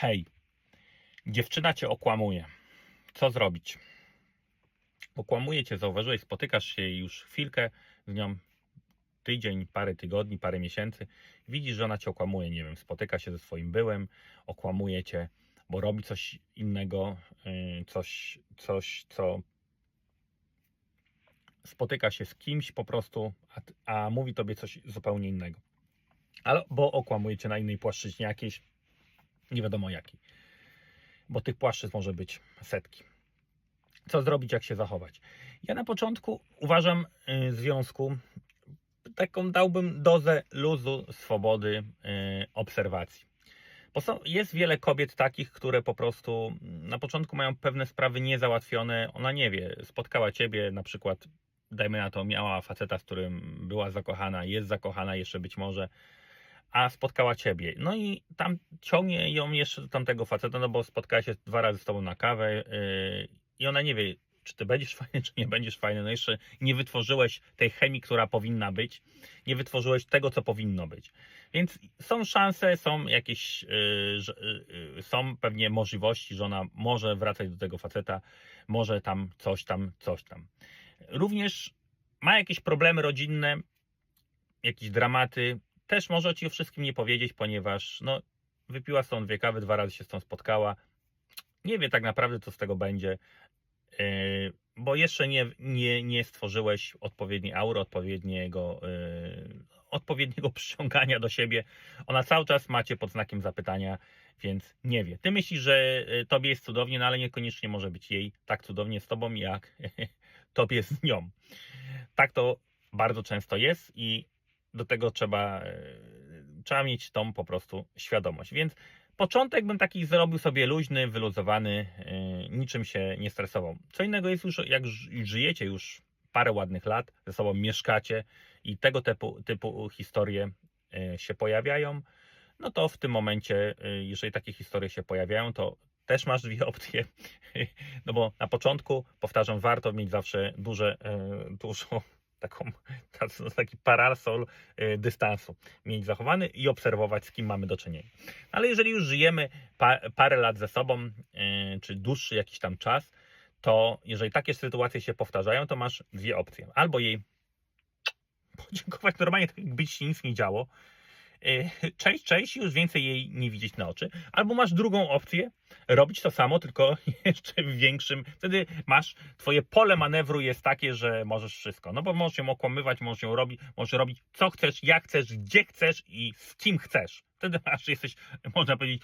Hej, dziewczyna cię okłamuje. Co zrobić? Okłamuje cię, zauważyłeś, spotykasz się już chwilkę z nią, tydzień, parę tygodni, parę miesięcy. Widzisz, że ona cię okłamuje, nie wiem, spotyka się ze swoim byłem, okłamuje cię, bo robi coś innego, yy, coś, coś, co spotyka się z kimś po prostu, a, a mówi tobie coś zupełnie innego. Ale, bo okłamuje cię na innej płaszczyźnie jakiejś, nie wiadomo jakiej. Bo tych płaszczyzn może być setki. Co zrobić, jak się zachować? Ja na początku uważam y, związku taką dałbym dozę luzu, swobody, y, obserwacji. Bo jest wiele kobiet takich, które po prostu mm, na początku mają pewne sprawy niezałatwione. Ona nie wie, spotkała ciebie, na przykład, dajmy na to, miała faceta, z którym była zakochana, jest zakochana jeszcze być może, a spotkała ciebie. No i tam ciągnie ją jeszcze do tamtego faceta, no bo spotkała się dwa razy z tobą na kawę yy, i ona nie wie, czy ty będziesz fajny, czy nie będziesz fajny. No jeszcze nie wytworzyłeś tej chemii, która powinna być, nie wytworzyłeś tego, co powinno być. Więc są szanse, są jakieś, yy, yy, są pewnie możliwości, że ona może wracać do tego faceta, może tam coś tam, coś tam. Również ma jakieś problemy rodzinne, jakieś dramaty, też może ci o wszystkim nie powiedzieć, ponieważ no, wypiła stąd dwie kawy, dwa razy się z tą spotkała. Nie wie tak naprawdę, co z tego będzie, yy, bo jeszcze nie, nie, nie stworzyłeś odpowiedniej aury, odpowiedniego, yy, odpowiedniego przyciągania do siebie. Ona cały czas macie pod znakiem zapytania, więc nie wie. Ty myślisz, że yy, tobie jest cudownie, no ale niekoniecznie może być jej tak cudownie z tobą, jak tobie z nią. Tak to bardzo często jest i do tego trzeba, e, trzeba mieć tą po prostu świadomość. Więc początek bym taki zrobił sobie luźny, wyluzowany, e, niczym się nie stresował. Co innego jest już, jak żyjecie już parę ładnych lat, ze sobą mieszkacie i tego typu, typu historie e, się pojawiają, no to w tym momencie, jeżeli takie historie się pojawiają, to też masz dwie opcje. No bo na początku, powtarzam, warto mieć zawsze duże, dużą taką, taki parasol e, dystansu mieć zachowany i obserwować, z kim mamy do czynienia. Ale jeżeli już żyjemy pa, parę lat ze sobą, e, czy dłuższy jakiś tam czas, to jeżeli takie sytuacje się powtarzają, to masz dwie opcje. Albo jej podziękować normalnie, tak jakby się nic nie działo, cześć, cześć, już więcej jej nie widzieć na oczy. Albo masz drugą opcję, robić to samo, tylko jeszcze w większym. Wtedy masz, twoje pole manewru jest takie, że możesz wszystko. No bo możesz ją okłamywać, możesz ją robić, możesz robić co chcesz, jak chcesz, gdzie chcesz i z kim chcesz. Wtedy masz, jesteś, można powiedzieć,